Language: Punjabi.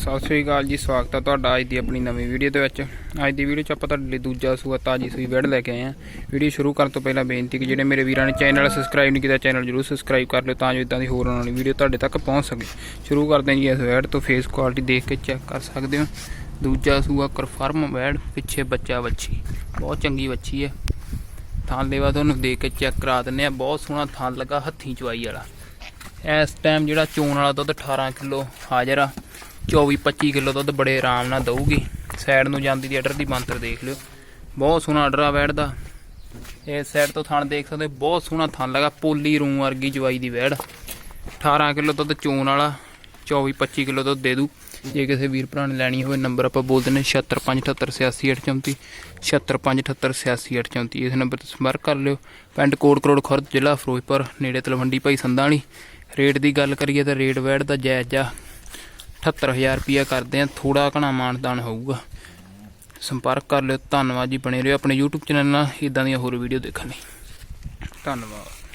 ਸਤਿ ਸ਼੍ਰੀ ਅਕਾਲ ਜੀ, ਸਵਾਗਤ ਹੈ ਤੁਹਾਡਾ ਅੱਜ ਦੀ ਆਪਣੀ ਨਵੀਂ ਵੀਡੀਓ ਦੇ ਵਿੱਚ। ਅੱਜ ਦੀ ਵੀਡੀਓ 'ਚ ਆਪਾਂ ਤੁਹਾਡੇ ਲਈ ਦੂਜਾ ਸੂਆ ਤਾਜੀ ਸੂਈ ਵੜ ਲੈ ਕੇ ਆਏ ਹਾਂ। ਵੀਡੀਓ ਸ਼ੁਰੂ ਕਰਨ ਤੋਂ ਪਹਿਲਾਂ ਬੇਨਤੀ ਕਿ ਜਿਹੜੇ ਮੇਰੇ ਵੀਰਾਂ ਨੇ ਚੈਨਲ ਸਬਸਕ੍ਰਾਈਬ ਨਹੀਂ ਕੀਤਾ, ਚੈਨਲ ਜਰੂਰ ਸਬਸਕ੍ਰਾਈਬ ਕਰ ਲਿਓ ਤਾਂ ਜੋ ਇਦਾਂ ਦੀ ਹੋਰ ਆਉਣ ਵਾਲੀ ਵੀਡੀਓ ਤੁਹਾਡੇ ਤੱਕ ਪਹੁੰਚ ਸਕੇ। ਸ਼ੁਰੂ ਕਰਦੇ ਹਾਂ ਜੀ ਇਸ ਵੈੜ ਤੋਂ ਫੇਸ ਕੁਆਲਿਟੀ ਦੇਖ ਕੇ ਚੈੱਕ ਕਰ ਸਕਦੇ ਹੋ। ਦੂਜਾ ਸੂਆ ਕਨਫਰਮ ਵੈੜ ਪਿੱਛੇ ਬੱਚਾ ਵੱਛੀ। ਬਹੁਤ ਚੰਗੀ ਵੱਛੀ ਹੈ। ਥਾਂ ਲੈਵਾ ਤੁਹਾਨੂੰ ਦੇਖ ਕੇ ਚੈੱਕ ਕਰਾ ਦਿੰਨੇ ਆ ਬਹੁਤ ਸੋਹਣਾ ਥਾਂ ਲੱਗਾ ਹੱਥੀਂ ਚਵਾਈ ਵਾਲਾ। ਇਸ ਟਾਈਮ ਜਿਹੜਾ ਚੋਣ ਵਾਲਾ ਦੁੱਧ 18 ਕਿਲੋ ਹਾਜ਼ਰ ਆ। 24 25 ਕਿਲੋ ਦੁੱਧ ਬੜੇ ਆਰਾਮ ਨਾਲ ਦਊਗੀ। ਸਾਈਡ ਨੂੰ ਜਾਂਦੀ ਦੀ ਆਰਡਰ ਦੀ ਬੰਤਰ ਦੇਖ ਲਿਓ। ਬਹੁਤ ਸੋਹਣਾ ਆਰਡਰ ਆ ਵੈੜ ਦਾ। ਇਸ ਸਾਈਡ ਤੋਂ ਥਣ ਦੇਖ ਸਕਦੇ ਹੋ, ਬਹੁਤ ਸੋਹਣਾ ਥਣ ਲਗਾ ਪੋਲੀ ਰੂੰ ਵਰਗੀ ਜਵਾਈ ਦੀ ਵੈੜ। 18 ਕਿਲੋ ਦੁੱਧ ਚੋਣ ਵਾਲਾ 24 25 ਕਿਲੋ ਦੁੱਧ ਦੇ ਦੂ। ਜੇ ਕਿਸੇ ਵੀਰ ਭਰਾ ਨੇ ਲੈਣੀ ਹੋਵੇ ਨੰਬਰ ਆਪਾਂ ਬੋਲ ਦਿੰਦੇ 7657786834 7657786834 ਇਸ ਨੰਬਰ ਤੇ ਸੰਪਰਕ ਕਰ ਲਿਓ। ਪਿੰਡ ਕੋਟ ਕਰੋੜ ਖੁਰਦ ਜ਼ਿਲ੍ਹਾ ਫਿਰੋਜ਼ਪੁਰ ਨੇੜੇ ਤਲਵੰਡੀ ਭਾਈ ਸੰਧਾਂ ਰੇਟ ਦੀ ਗੱਲ ਕਰੀਏ ਤਾਂ ਰੇਟ ਵੈੜ ਦਾ ਜਾਇਜ਼ ਆ। 78000 ਰੁਪਿਆ ਕਰਦੇ ਆ ਥੋੜਾ ਘਣਾ ਮਾਨਦਾਨ ਹੋਊਗਾ। ਸੰਪਰਕ ਕਰ ਲਿਓ, ਧੰਨਵਾਦ ਜੀ ਬਣੇ ਰਹੋ। ਆਪਣੇ YouTube ਚੈਨਲ ਨਾਲ ਇਦਾਂ ਦੀਆਂ ਹੋਰ ਵੀਡੀਓ ਦੇਖਣ ਲਈ। ਧੰਨਵਾਦ।